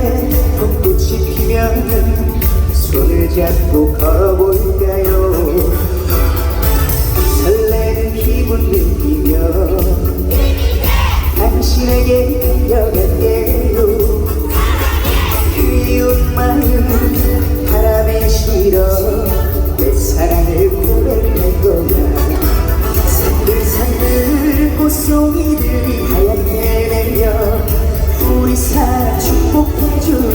때 벚꽃이 피면 손을 잡고 걸어볼까요? 설레는 기분 느끼며 당신에게 달려갈게요 그리운 마음 바람에 실어 내 사랑을 보낼 거야. 산들산들 꽃송이들이 우리 사랑 축복해줘